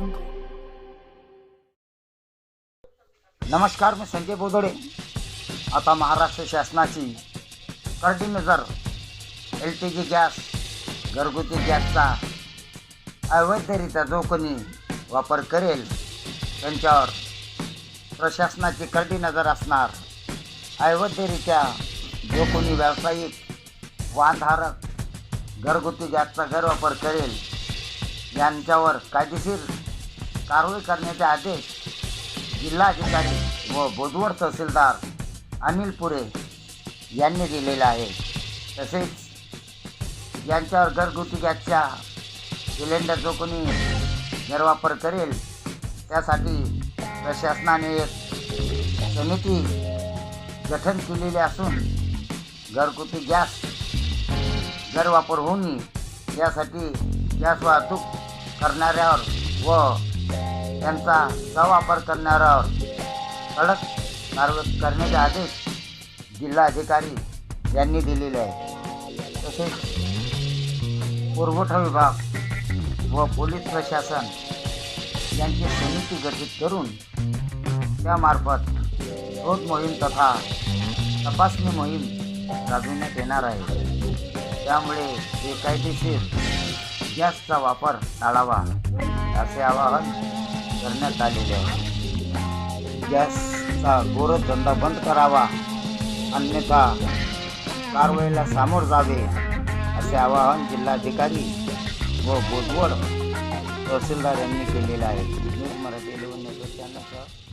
Franco. नमस्कार मी संजय बोदडे आता महाराष्ट्र शासनाची करडी नजर एल पी जी गॅस घरगुती गॅसचा अवैधरित्या जो कोणी वापर करेल त्यांच्यावर प्रशासनाची करडी नजर असणार अवैधरित्या जो कोणी व्यावसायिक वाहनधारक घरगुती गॅसचा गैरवापर करेल यांच्यावर कायदेशीर कारवाई करण्याचे आदेश जिल्हाधिकारी व बोदवड तहसीलदार अनिल पुरे यांनी दिलेले आहे. तसेच यांच्यावर घरगुती गॅसच्या सिलेंडर जो कोणी गैरवापर करेल त्यासाठी प्रशासनाने एक समिती गठन केलेली असून घरगुती गॅस गैरवापर होऊ नये यासाठी गॅस वाहतूक करणाऱ्यावर व त्यांचा गैरवापर करणाऱ्यावर कडक कारवाई करण्याचे आदेश जिल्हाधिकारी यांनी दिलेले आहेत. तसेच पुरवठा विभाग व पोलीस प्रशासन यांची समिती गठीत करून त्यामार्फत शोध मोहीम तथा तपासणी मोहीम राबविण्यात येणार आहे. त्यामुळे बेकायदेशीर गॅसचा वापर टाळावा असे आवाहन करण्यात आलेले आहे. गॅसचा गोरधंदा बंद करावा. अन्यथा कारवाईला सामोर जावे असे आवाहन जिल्हाधिकारी व बोदवड तहसीलदार यांनी केलेले आहे. News Marathi eleven network